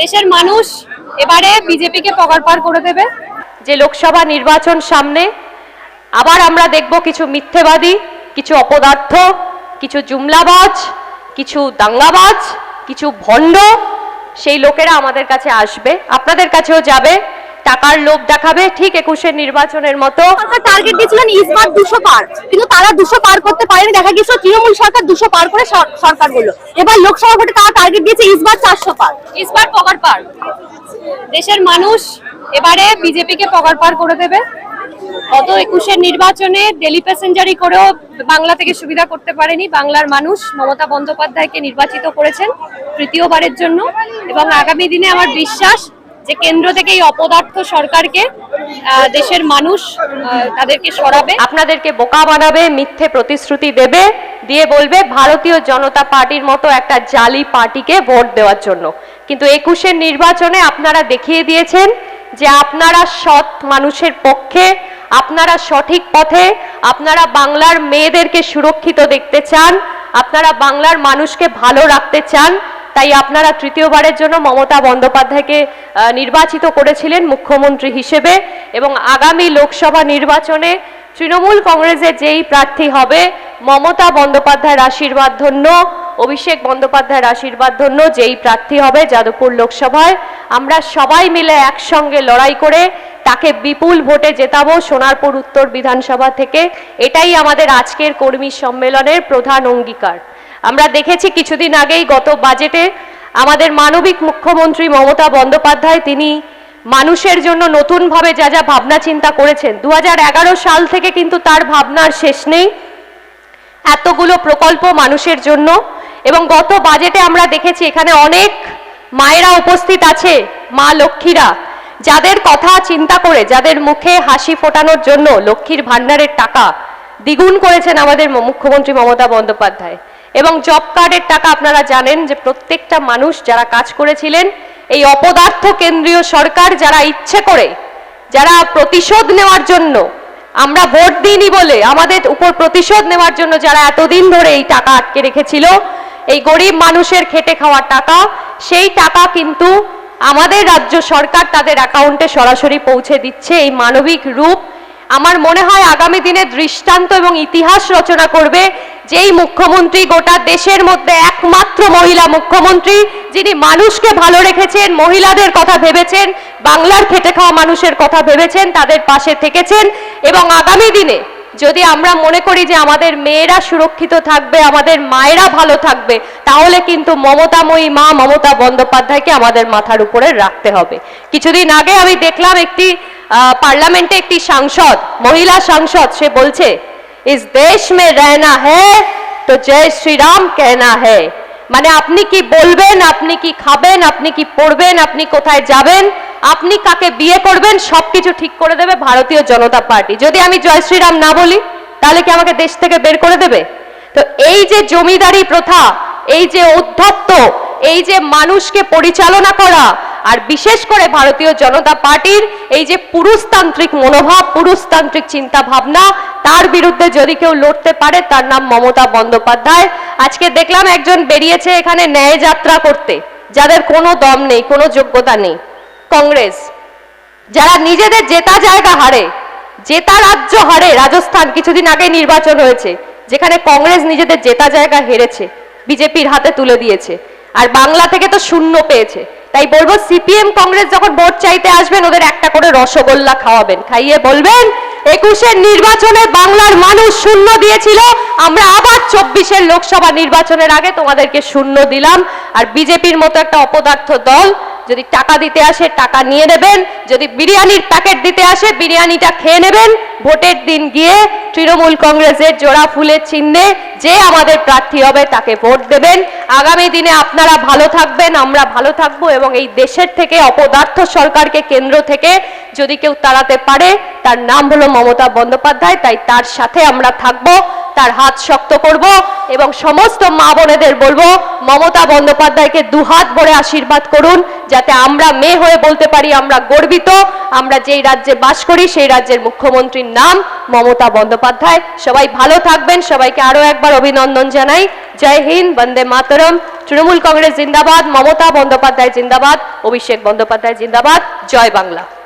দেশের মানুষ এবারে বিজেপিকে কে পার করে দেবে। যে লোকসভা নির্বাচন সামনে, আবার আমরা দেখব কিছু মিথ্যেবাদী, কিছু অপদার্থ, কিছু জুমলাবাজ, কিছু দাঙ্গাবাজ, কিছু ভণ্ড, সেই লোকেরা আমাদের কাছে আসবে, আপনাদের কাছেও যাবে। টাকার লোভ দেখাবে ঠিক একুশের নির্বাচনের মতো। সরকার টার্গেট দিয়েছিলেন ইসবার দুশো পার কিন্তু তারা দুশো পার করতে পারেনি। দেখা গেছিল তৃণমূল সরকার দুশো পার করে সরকার হলো এবার লোকসভা ভোটে তারা টার্গেট দিয়েছে ইসবার চারশো পার। ইসবার পগার পার। দেশের মানুষ এবারে বিজেপিকে পকার পার করে দেবে। গত একুশের নির্বাচনে ডেলি প্যাসেঞ্জারি করেও বাংলা থেকে সুবিধা করতে পারেনি। বাংলার মানুষ মমতা বন্দ্যোপাধ্যায়কে নির্বাচিত করেছেন তৃতীয়বারের জন্য। এবং আগামী দিনে আমার বিশ্বাস যে কেন্দ্র থেকে এই অপদার্থ সরকারকে দেশের মানুষ তাদেরকে সরাবে। আপনাদেরকে বোকা বানাবে, মিথ্যে প্রতিশ্রুতি দেবে, দিয়ে বলবে ভারতীয় জনতা পার্টির মতো একটা জালি পার্টিকে ভোট দেওয়ার জন্য। কিন্তু একুশের নির্বাচনে আপনারা দেখিয়ে দিয়েছেন যে আপনারা সৎ মানুষের পক্ষে, আপনারা সঠিক পথে, আপনারা বাংলার মেয়েদেরকে সুরক্ষিত দেখতে চান, আপনারা বাংলার মানুষকে ভালো রাখতে চান তাই আপনারা তৃতীয়বারের জন্য মমতা বন্দ্যোপাধ্যায়কে নির্বাচিত করেছিলেন মুখ্যমন্ত্রী হিসেবে এবং আগামী লোকসভা নির্বাচনে তৃণমূল কংগ্রেসের যেই প্রার্থী হবে, মমতা বন্দ্যোপাধ্যায়ের আশীর্বাদ ধন্য, অভিষেক বন্দ্যোপাধ্যায়ের আশীর্বাদ ধন্য যেই প্রার্থী হবে যাদবপুর লোকসভায়। আমরা সবাই মিলে একসঙ্গে লড়াই করে তাকে বিপুল ভোটে জেতাবো সোনারপুর উত্তর বিধানসভা থেকে। এটাই আমাদের আজকের কর্মী সম্মেলনের প্রধান অঙ্গীকার। আমরা দেখেছি কিছুদিন আগেই গত বাজেটে আমাদের মানবিক মুখ্যমন্ত্রী মমতা বন্দ্যোপাধ্যায় তিনি মানুষের জন্য নতুনভাবে যা যা ভাবনা চিন্তা করেছেন। দু হাজার এগারো সাল থেকে কিন্তু তার ভাবনার শেষ নেই। এতগুলো প্রকল্প মানুষের জন্য এবং গত বাজেটে আমরা দেখেছি এখানে অনেক মায়েরা উপস্থিত আছে, মা লক্ষ্মীরা, যাদের কথা চিন্তা করে, যাদের মুখে হাসি ফোটানোর জন্য লক্ষ্মীর ভাণ্ডারের টাকা দ্বিগুণ করেছেন আমাদের মুখ্যমন্ত্রী মমতা বন্দ্যোপাধ্যায়। এবং জব কার্ডের টাকা আপনারা জানেন যে প্রত্যেকটা মানুষ যারা কাজ করেছিলেন, এই অপদার্থ কেন্দ্রীয় সরকার যারা ইচ্ছে করে, যারা প্রতিশোধ নেওয়ার জন্য, আমরা ভোট দিইনি বলে, আমাদের উপর প্রতিশোধ নেওয়ার জন্য যারা এতদিন ধরে এই টাকা আটকে রেখেছিল, এই গরিব মানুষের খেটে খাওয়া টাকা, সেই টাকা কিন্তু আমাদের রাজ্য সরকার তাদের অ্যাকাউন্টে সরাসরি পৌঁছে দিচ্ছে, এই মানবিক রূপ আমার মনে হয় আগামী দিনে দৃষ্টান্ত এবং ইতিহাস রচনা করবে যেই মুখ্যমন্ত্রী গোটা দেশের মধ্যে একমাত্র মহিলা মুখ্যমন্ত্রী, যিনি মানুষকে ভালো রেখেছেন, মহিলাদের কথা ভেবেছেন, বাংলার খেটে খাওয়া মানুষের কথা ভেবেছেন, তাদের পাশে থেকেছেন। এবং আগামী দিনে যদি আমরা মনে করি যে আমাদের মেয়েরা সুরক্ষিত থাকবে, আমাদের মায়েরা ভালো থাকবে, তাহলে কিন্তু মমতাময়ী মা মমতা বন্দ্যোপাধ্যায়কে আমাদের মাথার উপরে রাখতে হবে। কিছুদিন আগে আমি দেখলাম একটি পার্লামেন্টে একটি সাংসদ, মহিলা সাংসদ, সে বলছে, ইস দেশ মে রা হো তো জয় শ্রীরাম কেনা হ্যাঁ মানে আপনি কি বলবেন, আপনি কি খাবেন, আপনি কি পড়বেন, আপনি কোথায় যাবেন, আপনি কাকে বিয়ে করবেন, সবকিছু ঠিক করে দেবে ভারতীয় জনতা পার্টি। যদি আমি জয় শ্রীরাম না বলি, তাহলে কি আমাকে দেশ থেকে বের করে দেবে? তো এই যে জমিদারি প্রথা, এই যে উদ্ধত্ত, এই যে মানুষকে পরিচালনা করা আর বিশেষ করে ভারতীয় জনতা পার্টির এই যে পুরুষতান্ত্রিক মনোভাব, পুরুষতান্ত্রিক চিন্তা ভাবনা তার বিরুদ্ধে যদি কেউ লড়তে পারে, তার নাম মমতা বন্দ্যোপাধ্যায়। আজকে দেখলাম একজন বেরিয়েছে এখানে ন্যায় যাত্রা করতে, যাদের কোনো দম নেই, কোনো যোগ্যতা নেই। কংগ্রেস, যারা নিজেদের জেতা জায়গা হারে, জেতা রাজ্য হারে, রাজস্থান কিছুদিন আগে নির্বাচন হয়েছে, যেখানে কংগ্রেস নিজেদের জেতা জায়গা হেরেছে, বিজেপির হাতে তুলে দিয়েছে। আর বাংলা থেকে তো শূন্য পেয়েছে। তাই বলব, সিপিএম কংগ্রেস যখন ভোট চাইতে আসবেন, ওদের একটা করে রসগোল্লা খাওয়াবেন। খাইয়ে বলবেন একুশের নির্বাচনে বাংলার মানুষ শূন্য দিয়েছিল, আমরা আবার চব্বিশের লোকসভা নির্বাচনের আগে তোমাদেরকে শূন্য দিলাম। আর বিজেপির মতো একটা অপদার্থ দল যদি টাকা দিতে আসে, টাকা নিয়ে নেবেন। যদি বিরিয়ানির প্যাকেট দিতে আসে, বিরিয়ানিটা খেয়ে নেবেন। ভোটের দিন গিয়ে তৃণমূল কংগ্রেসের জোড়া ফুলের চিহ্নে যে আমাদের প্রার্থী হবে তাকে ভোট দেবেন। আগামী দিনে আপনারা ভালো থাকবেন, আমরা ভালো থাকব এবং এই দেশের থেকে অপদার্থ সরকারকে কেন্দ্র থেকে যদি কেউ তাড়াতে পারে, তার নাম হলো মমতা বন্দ্যোপাধ্যায়, তাই তার সাথে আমরা থাকব। তার হাত শক্ত করব এবং সমস্ত মা বোনেদের বলব, মমতা বন্দ্যোপাধ্যায়কে দুহাত ভরে আশীর্বাদ করুন, যাতে আমরা মেয়ে হয়ে বলতে পারি আমরা গর্বিত। আমরা যেই রাজ্যে বাস করি, সেই রাজ্যের মুখ্যমন্ত্রীর নাম মমতা বন্দ্যোপাধ্যায়। সবাই ভালো থাকবেন। সবাইকে আরও একবার অভিনন্দন জানাই। জয় হিন্দ, বন্দে মাতরম। তৃণমূল কংগ্রেস জিন্দাবাদ, মমতা বন্দ্যোপাধ্যায় জিন্দাবাদ, অভিষেক বন্দ্যোপাধ্যায় জিন্দাবাদ। জয় বাংলা।